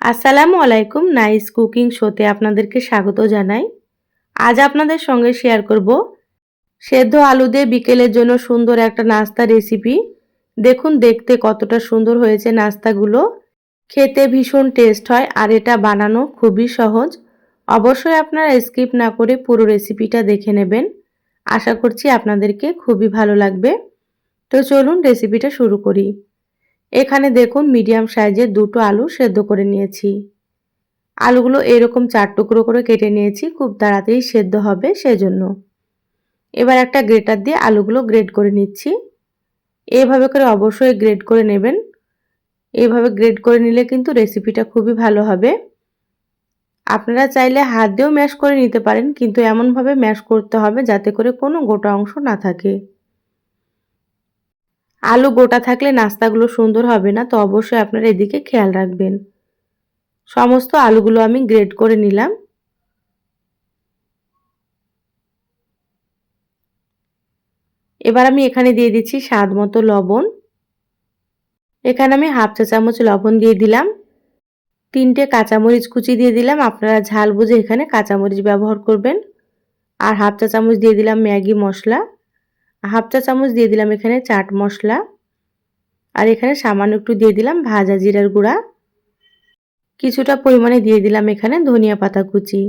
আসসালামু আলাইকুম nice cooking শোতে আপনাদেরকে স্বাগত জানাই। আজ আপনাদের সঙ্গে শেয়ার করব সেদ্ধ আলু দিয়ে বিকেলের জন্য সুন্দর একটা নাস্তা রেসিপি। দেখুন, দেখতে কতটা সুন্দর হয়েছে নাস্তাগুলো। খেতে ভীষণ টেস্ট হয় আর এটা বানানো খুবই সহজ। অবশ্যই আপনারা স্কিপ না করে পুরো রেসিপিটা দেখে নেবেন। আশা করছি আপনাদেরকে খুবই ভালো লাগবে। তো চলুন রেসিপিটা শুরু করি। এখানে দেখুন মিডিয়াম সাইজের দুটো আলু সেদ্ধ করে নিয়েছি। আলুগুলো এরকম চার টুকরো করে কেটে নিয়েছি, খুব তাড়াতাড়ি সেদ্ধ হবে সেজন্য। এবার একটা গ্রেটার দিয়ে আলুগুলো গ্রেড করে নিচ্ছি। এইভাবে করে অবশ্যই গ্রেড করে নেবেন। এইভাবে গ্রেড করে নিলে কিন্তু রেসিপিটা খুবই ভালো হবে। আপনারা চাইলে হাত দিয়েও ম্যাশ করে নিতে পারেন, কিন্তু এমনভাবে ম্যাশ করতে হবে যাতে করে কোনো গোটা অংশ না থাকে। আলু গোটা থাকলে নাস্তাগুলো সুন্দর হবে না, তো অবশ্যই আপনারা এদিকে খেয়াল রাখবেন। সমস্ত আলুগুলো আমি গ্রেড করে নিলাম। এবার আমি এখানে দিয়ে দিচ্ছি স্বাদ মতো লবণ। এখানে আমি হাফ চা চামচ লবণ দিয়ে দিলাম। তিনটে কাঁচামরিচ কুচি দিয়ে দিলাম। আপনারা ঝাল বুঝে এখানে কাঁচামরিচ ব্যবহার করবেন। আর হাফ চা চামচ দিয়ে দিলাম ম্যাগি মশলা। হাফ চা চামচ দিয়ে দিলাম এখানে চাট মশলা। আর এখানে সামান্য একটু দিয়ে দিলাম ভাজা জিরার গুঁড়া। কিছুটা পরিমাণে দিয়ে দিলাম এখানে ধনিয়া পাতা কুচি।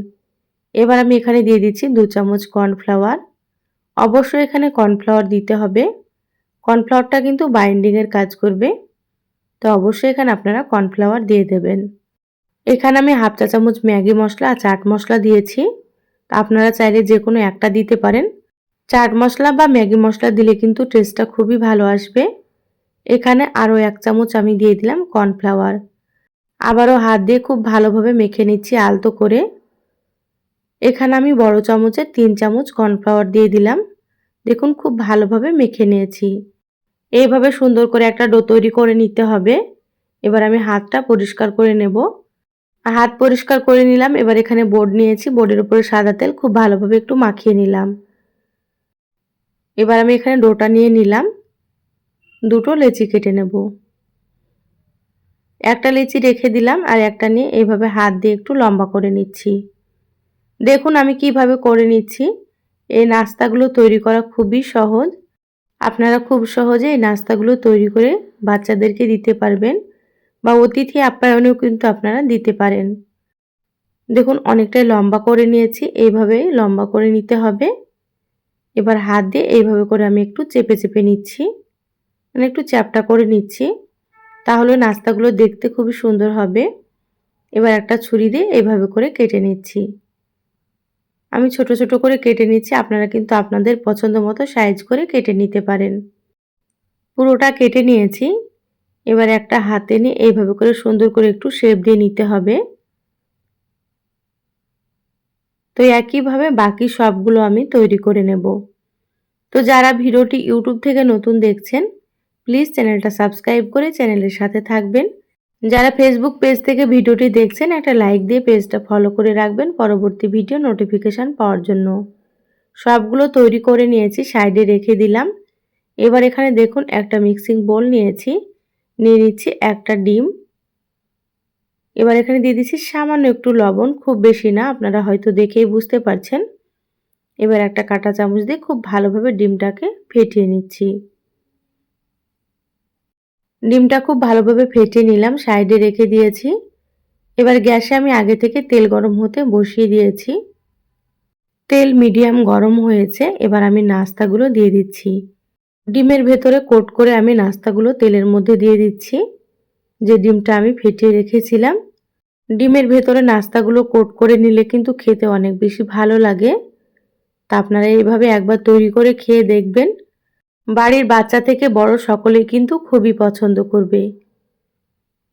এবার আমি এখানে দিয়ে দিচ্ছি দু চামচ কর্নফ্লাওয়ার। অবশ্যই এখানে কর্নফ্লাওয়ার দিতে হবে। কর্নফ্লাওয়ারটা কিন্তু বাইন্ডিংয়ের কাজ করবে। তো অবশ্যই এখানে আপনারা কর্নফ্লাওয়ার দিয়ে দেবেন। এখানে আমি হাফ চা চামচ ম্যাগি মশলা আর চাট মশলা দিয়েছি। আপনারা চাইলে যে কোনো একটা দিতে পারেন। চাট মশলা বা ম্যাগি মশলা দিলে কিন্তু টেস্টটা খুবই ভালো আসবে। এখানে আরও এক চামচ আমি দিয়ে দিলাম কর্নফ্লাওয়ার আবারও হাত দিয়ে খুব ভালোভাবে মেখে নিচ্ছি আলতো করে। এখানে আমি বড় চামচের তিন চামচ কর্নফ্লাওয়ার দিয়ে দিলাম। দেখুন খুব ভালোভাবে মেখে নিয়েছি। এইভাবে সুন্দর করে একটা ডো তৈরি করে নিতে হবে। এবার আমি হাতটা পরিষ্কার করে নেব। হাত পরিষ্কার করে নিলাম, এবার এখানে বোর্ড নিয়েছি। বোর্ডের উপরে সাদা তেল খুব ভালোভাবে একটু মাখিয়ে নিলাম। এবার আমি এখানে ডোটা নিয়ে নিলাম। দুটো লেচি কেটে নেব। একটা লেচি রেখে দিলাম আর একটা নিয়ে এইভাবে হাত দিয়ে একটু লম্বা করে নিচ্ছি। দেখুন আমি কীভাবে করে নিচ্ছি। এই নাস্তাগুলো তৈরি করা খুবই সহজ। আপনারা খুব সহজে এই নাস্তাগুলো তৈরি করে বাচ্চাদেরকে দিতে পারবেন বা অতিথি আপ্যায়নেও কিন্তু আপনারা দিতে পারেন। দেখুন অনেকটাই লম্বা করে নিয়েছি। এইভাবে লম্বা করে নিতে হবে। এবার হাত দিয়ে এইভাবে করে আমি একটু চেপে চেপে নিচ্ছি। মানে একটু চ্যাপটা করে নিচ্ছি। তাহলে নাস্তাগুলো দেখতে খুবই সুন্দর হবে। এবার একটা ছুরি দিয়ে এইভাবে করে কেটে নিচ্ছি। আমি ছোট ছোট করে কেটে নিচ্ছি। আপনারা কিন্তু আপনাদের পছন্দ মতো সাইজ করে কেটে নিতে পারেন। পুরোটা কেটে নিয়েছি। এবার একটা হাতে নিয়ে এইভাবে করে সুন্দর করে একটু শেপ দিয়ে নিতে হবে। তো একইভাবে বাকি সবগুলো আমি তৈরি করে নেব। তো যারা ভিডিওটি ইউটিউব থেকে নতুন দেখছেন, প্লিজ চ্যানেলটা সাবস্ক্রাইব করে চ্যানেলের সাথে থাকবেন। যারা ফেসবুক পেজ থেকে ভিডিওটি দেখছেন, একটা লাইক দিয়ে পেজটা ফলো করে রাখবেন পরবর্তী ভিডিও নোটিফিকেশান পাওয়ার জন্য। সবগুলো তৈরি করে নিয়েছি, সাইডে রেখে দিলাম। এবার এখানে দেখুন একটা মিক্সিং বোল নিয়েছি। নিয়ে নিচ্ছি একটা ডিম। এবার এখানে দিয়ে দিচ্ছি সামান্য একটু লবণ, খুব বেশি না, আপনারা হয়তো দেখেই বুঝতে পারছেন। এবার একটা কাঁটা চামচ দিয়ে খুব ভালোভাবে ডিমটাকে ফেটিয়ে নিচ্ছি। ডিমটা খুব ভালোভাবে ফেটিয়ে নিলাম, সাইডে রেখে দিয়েছি। এবার গ্যাসে আমি আগে থেকে তেল গরম হতে বসিয়ে দিয়েছি। তেল মিডিয়াম গরম হয়েছে, এবার আমি নাস্তাগুলো দিয়ে দিচ্ছি। ডিমের ভেতরে কোট করে আমি নাস্তাগুলো তেলের মধ্যে দিয়ে দিচ্ছি। যে ডিমটা আমি ফেটিয়ে রেখেছিলাম ডিমের ভেতরে নাস্তাগুলো কোট করে নিলে কিন্তু খেতে অনেক বেশি ভালো লাগে। তা আপনারা এইভাবে একবার তৈরি করে খেয়ে দেখবেন। বাড়ির বাচ্চা থেকে বড় সকলেই কিন্তু খুবই পছন্দ করবে।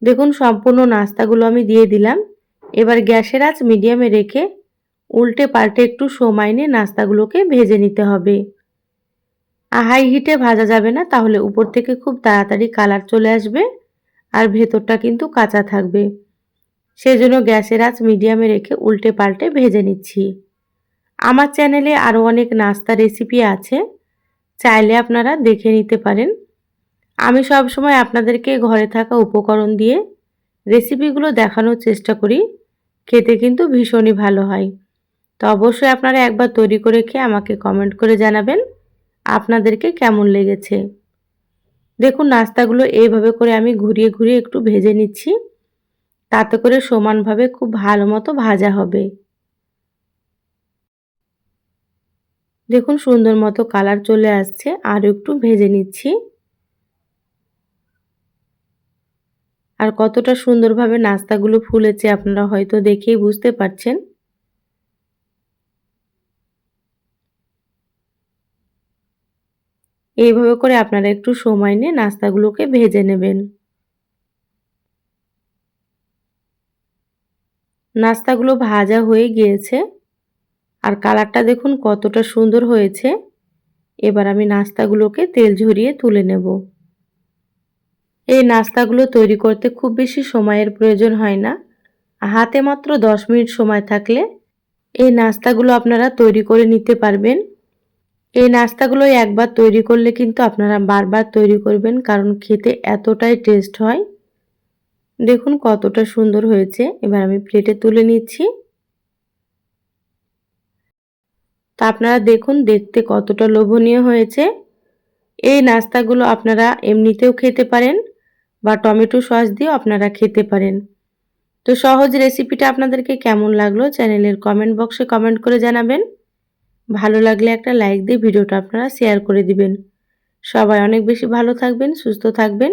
দেখুন, সম্পূর্ণ নাস্তাগুলো আমি দিয়ে দিলাম। এবার গ্যাসের আঁচ মিডিয়ামে রেখে উল্টে পাল্টে একটু সময় নিয়ে নাস্তাগুলোকে ভেজে নিতে হবে। হাই হিটে ভাজা যাবে না, তাহলে উপর থেকে খুব তাড়াতাড়ি কালার চলে আসবে আর ভেতরটা কিন্তু কাঁচা থাকবে। সেজন্য গ্যাসের আঁচ মিডিয়ামে রেখে উল্টে পাল্টে ভেজে নিচ্ছি। আমার চ্যানেলে আরও অনেক নাস্তা রেসিপি আছে, চাইলে আপনারা দেখে নিতে পারেন। আমি সব সময় আপনাদেরকে ঘরে থাকা উপকরণ দিয়ে রেসিপিগুলো দেখানোর চেষ্টা করি, খেতে কিন্তু ভীষণই ভালো হয়। তো অবশ্যই আপনারা একবার তৈরি করে খেয়ে আমাকে কমেন্ট করে জানাবেন, আপনাদেরকে কেমন লেগেছে। দেখুন, নাস্তাগুলো এইভাবে করে আমি ঘুরিয়ে ঘুরিয়ে একটু ভেজে নিচ্ছি। তাতে করে সমানভাবে খুব ভালো মতো ভাজা হবে। দেখুন সুন্দর মতো কালার চলে আসছে আর একটু ভেজে নিচ্ছি। আর কতটা সুন্দরভাবে নাস্তাগুলো ফুলেছে আপনারা হয়তো দেখেই বুঝতে পারছেন। এইভাবে করে আপনারা একটু সময় নিয়ে নাস্তাগুলোকে ভেজে নেবেন। নাস্তাগুলো ভাজা হয়ে গিয়েছে। আর কালারটা দেখুন কতটা সুন্দর হয়েছে। এবার আমি নাস্তাগুলোকে তেল ঝরিয়ে তুলে নেব। এই নাস্তাগুলো তৈরি করতে খুব বেশি সময়ের প্রয়োজন হয় না। হাতে মাত্র দশ মিনিট সময় থাকলে এই নাস্তাগুলো আপনারা তৈরি করে নিতে পারবেন। এই নাস্তাগুলো একবার তৈরি করলে কিন্তু আপনারা বারবার তৈরি করবেন, কারণ খেতে এতটাই টেস্ট হয়। দেখুন কতটা সুন্দর হয়েছে। এবার আমি প্লেটে তুলে নিচ্ছি। তা আপনারা দেখুন দেখতে কতটা লোভনীয় হয়েছে। এই নাস্তাগুলো আপনারা এমনিতেও খেতে পারেন বা টমেটো সস দিয়েও আপনারা খেতে পারেন। তো সহজ রেসিপিটা আপনাদেরকে কেমন লাগল চ্যানেলের কমেন্ট বক্সে কমেন্ট করে জানাবেন। ভালো লাগলে একটা লাইক দিয়ে ভিডিওটা আপনারা শেয়ার করে দিবেন। সবাই অনেক বেশি ভালো থাকবেন, সুস্থ থাকবেন।